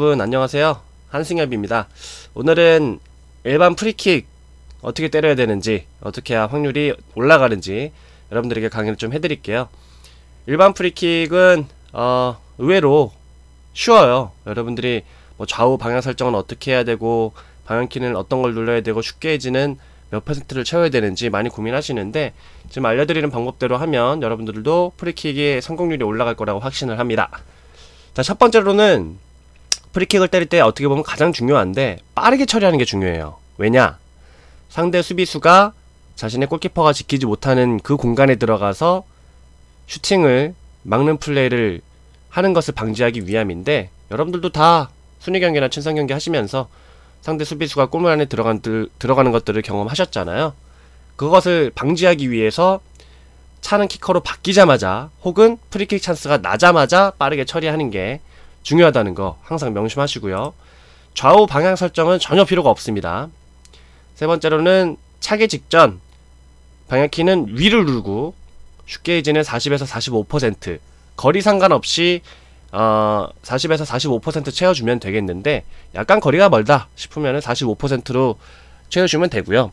여러분 안녕하세요. 한승엽입니다. 오늘은 일반 프리킥 어떻게 때려야 되는지 어떻게 해야 확률이 올라가는지 여러분들에게 강의를 좀 해드릴게요. 일반 프리킥은 어, 의외로 쉬워요. 여러분들이 뭐 좌우 방향 설정은 어떻게 해야 되고 방향키는 어떤 걸 눌러야 되고 슛게이지는 몇 퍼센트를 채워야 되는지 많이 고민하시는데 지금 알려드리는 방법대로 하면 여러분들도 프리킥의 성공률이 올라갈 거라고 확신을 합니다. 자, 첫 번째로는 프리킥을 때릴 때 어떻게 보면 가장 중요한데 빠르게 처리하는 게 중요해요. 왜냐? 상대 수비수가 자신의 골키퍼가 지키지 못하는 그 공간에 들어가서 슈팅을 막는 플레이를 하는 것을 방지하기 위함인데 여러분들도 다 순위 경기나 친선 경기 하시면서 상대 수비수가 골문 안에 들어간, 들어가는 것들을 경험하셨잖아요. 그것을 방지하기 위해서 차는 키커로 바뀌자마자 혹은 프리킥 찬스가 나자마자 빠르게 처리하는 게 중요하다는 거 항상 명심하시고요. 좌우 방향 설정은 전혀 필요가 없습니다. 세 번째로는 차기 직전 방향키는 위를 누르고 슛게이지는 40에서 45% 거리 상관없이 어, 40에서 45% 채워주면 되겠는데 약간 거리가 멀다 싶으면 45%로 채워주면 되고요.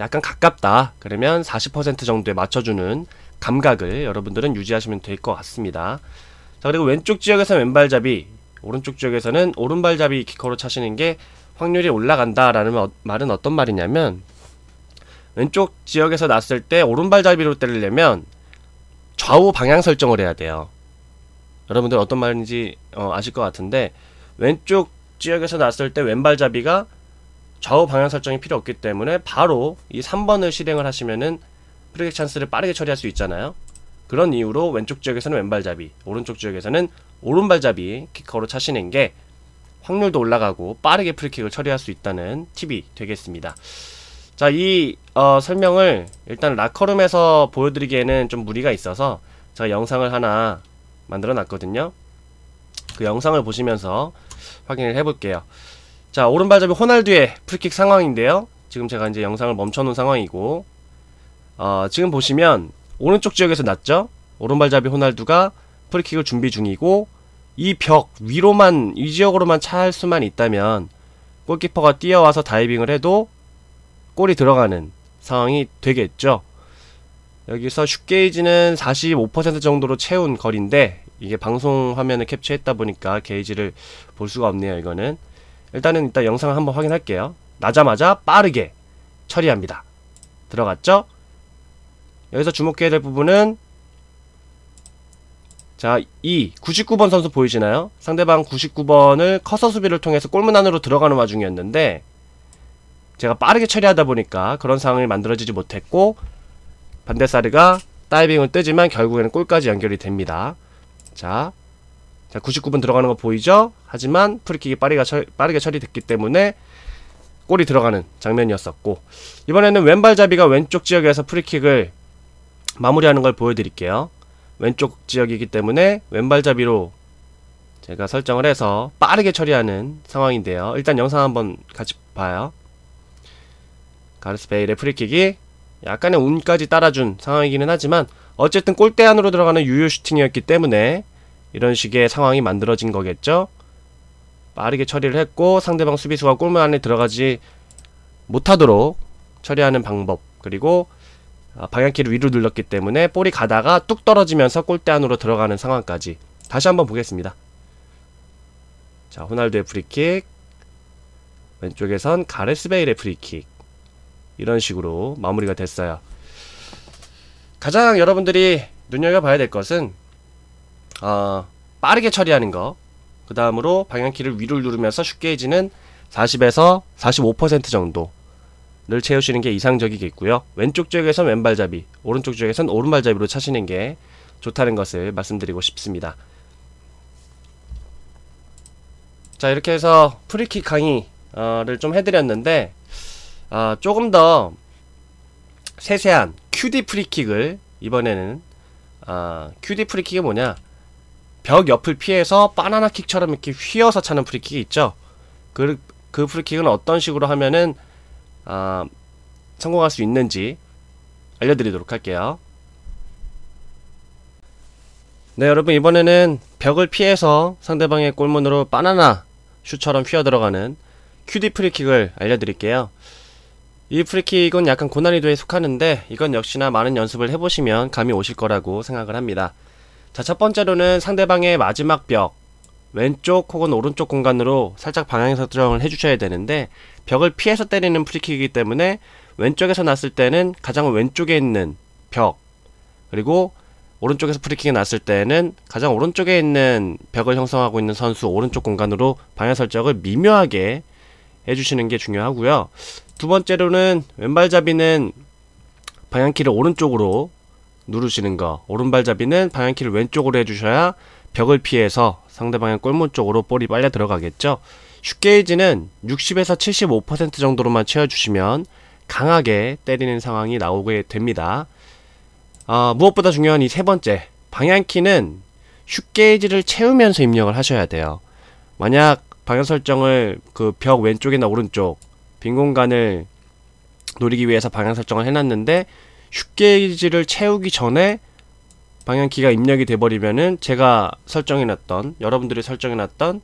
약간 가깝다 그러면 40% 정도에 맞춰주는 감각을 여러분들은 유지하시면 될 것 같습니다 자 그리고 왼쪽 지역에서 왼발잡이 오른쪽 지역에서는 오른발잡이 키커로 차시는 게 확률이 올라간다 라는 말은 어떤 말이냐면 왼쪽 지역에서 났을 때 오른발잡이로 때리려면 좌우 방향 설정을 해야 돼요 여러분들 어떤 말인지 어, 아실 것 같은데 왼쪽 지역에서 났을 때 왼발잡이가 좌우 방향 설정이 필요 없기 때문에 바로 이 3번을 실행을 하시면은 프리킥 찬스를 빠르게 처리할 수 있잖아요. 그런 이유로 왼쪽 지역에서는 왼발잡이, 오른쪽 지역에서는 오른발잡이 키커로 차시는 게 확률도 올라가고 빠르게 프리킥을 처리할 수 있다는 팁이 되겠습니다. 자, 이 어, 설명을 일단 라커룸에서 보여드리기에는 좀 무리가 있어서 제가 영상을 하나 만들어 놨거든요. 그 영상을 보시면서 확인을 해볼게요. 자 오른발잡이 호날두의 프리킥 상황인데요 지금 제가 이제 영상을 멈춰놓은 상황이고 어, 지금 보시면 오른쪽 지역에서 났죠 오른발잡이 호날두가 프리킥을 준비 중이고 이 벽 위로만 이 지역으로만 찰 수만 있다면 골키퍼가 뛰어와서 다이빙을 해도 골이 들어가는 상황이 되겠죠 여기서 슛게이지는 45% 정도로 채운 거리인데 이게 방송 화면을 캡처했다 보니까 게이지를 볼 수가 없네요 이거는 일단은 이따 영상을 한번 확인할게요. 나자마자 빠르게 처리합니다. 들어갔죠? 여기서 주목해야 될 부분은 자, 이 99번 선수 보이시나요? 상대방 99번을 커서 수비를 통해서 골문 안으로 들어가는 와중이었는데 제가 빠르게 처리하다 보니까 그런 상황이 만들어지지 못했고 반데사르가 다이빙을 뜨지만 결국에는 골까지 연결이 됩니다. 자, 자 99분 들어가는 거 보이죠? 하지만 프리킥이 빠르게, 처, 빠르게 처리됐기 때문에 골이 들어가는 장면이었었고 이번에는 왼발잡이가 왼쪽 지역에서 프리킥을 마무리하는 걸 보여드릴게요. 왼쪽 지역이기 때문에 왼발잡이로 제가 설정을 해서 빠르게 처리하는 상황인데요. 일단 영상 한번 같이 봐요. 가르스 베일의 프리킥이 약간의 운까지 따라준 상황이기는 하지만 어쨌든 골대 안으로 들어가는 유효 슈팅이었기 때문에 이런 식의 상황이 만들어진 거겠죠. 빠르게 처리를 했고 상대방 수비수가 골문 안에 들어가지 못하도록 처리하는 방법 그리고 아, 방향키를 위로 눌렀기 때문에 볼이 가다가 뚝 떨어지면서 골대 안으로 들어가는 상황까지 다시 한번 보겠습니다. 자 호날두의 프리킥 왼쪽에선 가레스베일의 프리킥 이런 식으로 마무리가 됐어요. 가장 여러분들이 눈여겨봐야 될 것은 어, 빠르게 처리하는 거. 그 다음으로 방향키를 위로 누르면서 슛게이지는 40에서 45% 정도 를 채우시는 게 이상적이겠고요. 왼쪽 지역에선 왼발잡이, 오른쪽 지역에선 오른발잡이로 차시는 게 좋다는 것을 말씀드리고 싶습니다. 자 이렇게 해서 프리킥 강의를 좀 해드렸는데 어, 조금 더 세세한 QD 프리킥을 이번에는 어, QD 프리킥이 뭐냐 벽 옆을 피해서 바나나 킥처럼 이렇게 휘어서 차는 프리킥이 있죠. 그, 그 프리킥은 어떤 식으로 하면은 아, 성공할 수 있는지 알려드리도록 할게요. 네 여러분 이번에는 벽을 피해서 상대방의 골문으로 바나나 슛처럼 휘어 들어가는 QD 프리킥을 알려드릴게요. 이 프리킥은 약간 고난이도에 속하는데 이건 역시나 많은 연습을 해보시면 감이 오실 거라고 생각을 합니다. 자, 첫 번째로는 상대방의 마지막 벽, 왼쪽 혹은 오른쪽 공간으로 살짝 방향 설정을 해주셔야 되는데 벽을 피해서 때리는 프리킥이기 때문에 왼쪽에서 났을 때는 가장 왼쪽에 있는 벽 그리고 오른쪽에서 프리킥이 났을 때는 가장 오른쪽에 있는 벽을 형성하고 있는 선수 오른쪽 공간으로 방향 설정을 미묘하게 해주시는 게 중요하고요. 두 번째로는 왼발잡이는 방향키를 오른쪽으로 누르시는 거 오른발잡이는 방향키를 왼쪽으로 해주셔야 벽을 피해서 상대방의 골문 쪽으로 볼이 빨려 들어가겠죠. 슛게이지는 60에서 75% 정도로만 채워주시면 강하게 때리는 상황이 나오게 됩니다. 어, 무엇보다 중요한 이 세 번째 방향키는 슛게이지를 채우면서 입력을 하셔야 돼요. 만약 방향 설정을 그 벽 왼쪽이나 오른쪽 빈 공간을 노리기 위해서 방향 설정을 해놨는데 슛게이지를 채우기 전에 방향키가 입력이 돼버리면은 제가 설정해놨던 여러분들이 설정해놨던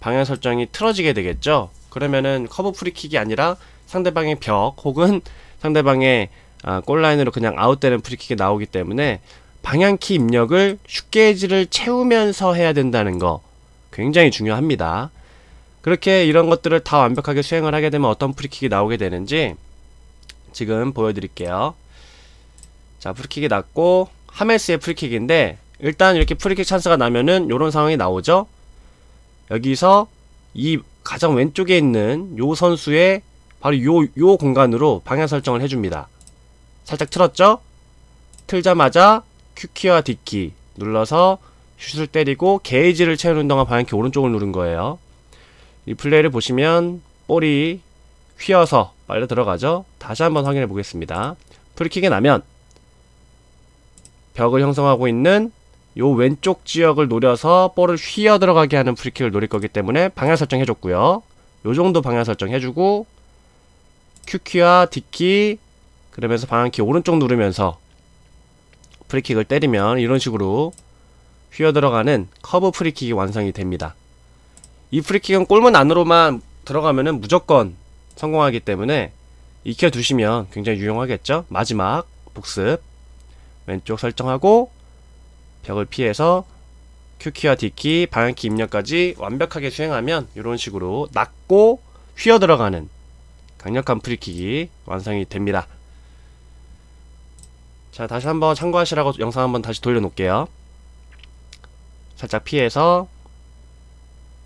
방향 설정이 틀어지게 되겠죠. 그러면은 커브 프리킥이 아니라 상대방의 벽 혹은 상대방의 아, 골라인으로 그냥 아웃되는 프리킥이 나오기 때문에 방향키 입력을 슛게이지를 채우면서 해야 된다는 거 굉장히 중요합니다. 그렇게 이런 것들을 다 완벽하게 수행을 하게 되면 어떤 프리킥이 나오게 되는지 지금 보여드릴게요. 자, 프리킥이 났고 하메스의 프리킥인데 일단 이렇게 프리킥 찬스가 나면은 이런 상황이 나오죠. 여기서 이 가장 왼쪽에 있는 요 선수의 바로 요, 요 공간으로 방향 설정을 해줍니다. 살짝 틀었죠? 틀자마자 Q키와 D키 눌러서 슛을 때리고 게이지를 채우는 동안 방향키 오른쪽을 누른 거예요. 이 플레이를 보시면 볼이 휘어서 빨려 들어가죠? 다시 한번 확인해 보겠습니다. 프리킥이 나면 벽을 형성하고 있는 요 왼쪽 지역을 노려서 볼을 휘어 들어가게 하는 프리킥을 노릴 거기 때문에 방향 설정 해줬고요. 요 정도 방향 설정 해주고 Q키와 D키 그러면서 방향키 오른쪽 누르면서 프리킥을 때리면 이런 식으로 휘어 들어가는 커브 프리킥이 완성이 됩니다. 이 프리킥은 골문 안으로만 들어가면은 무조건 성공하기 때문에 익혀두시면 굉장히 유용하겠죠? 마지막 복습 왼쪽 설정하고 벽을 피해서 Q키와 D키, 방향키 입력까지 완벽하게 수행하면 이런 식으로 낮고 휘어 들어가는 강력한 프리킥이 완성이 됩니다. 자 다시 한번 참고하시라고 영상 한번 다시 돌려놓을게요. 살짝 피해서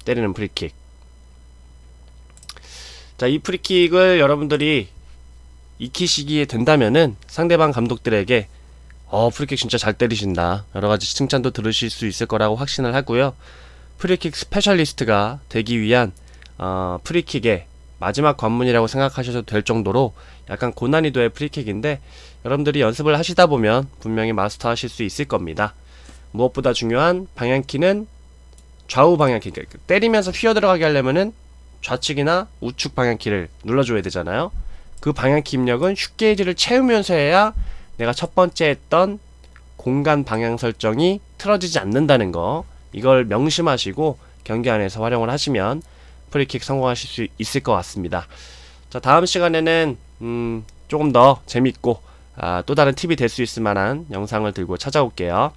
때리는 프리킥 자이 프리킥을 여러분들이 익히시기에 된다면은 상대방 감독들에게 어 프리킥 진짜 잘 때리신다. 여러가지 칭찬도 들으실 수 있을 거라고 확신을 하고요. 프리킥 스페셜리스트가 되기 위한 어, 프리킥의 마지막 관문이라고 생각하셔도 될 정도로 약간 고난이도의 프리킥인데 여러분들이 연습을 하시다 보면 분명히 마스터 하실 수 있을 겁니다. 무엇보다 중요한 방향키는 좌우 방향키 그러니까 때리면서 휘어 들어가게 하려면은 좌측이나 우측 방향키를 눌러줘야 되잖아요. 그 방향키 입력은 슛게이지를 채우면서 해야 내가 첫 번째 했던 공간 방향 설정이 틀어지지 않는다는 거 이걸 명심하시고 경기 안에서 활용을 하시면 프리킥 성공하실 수 있을 것 같습니다. 자 다음 시간에는 음, 조금 더 재밌고 아, 또 다른 팁이 될 수 있을 만한 영상을 들고 찾아올게요.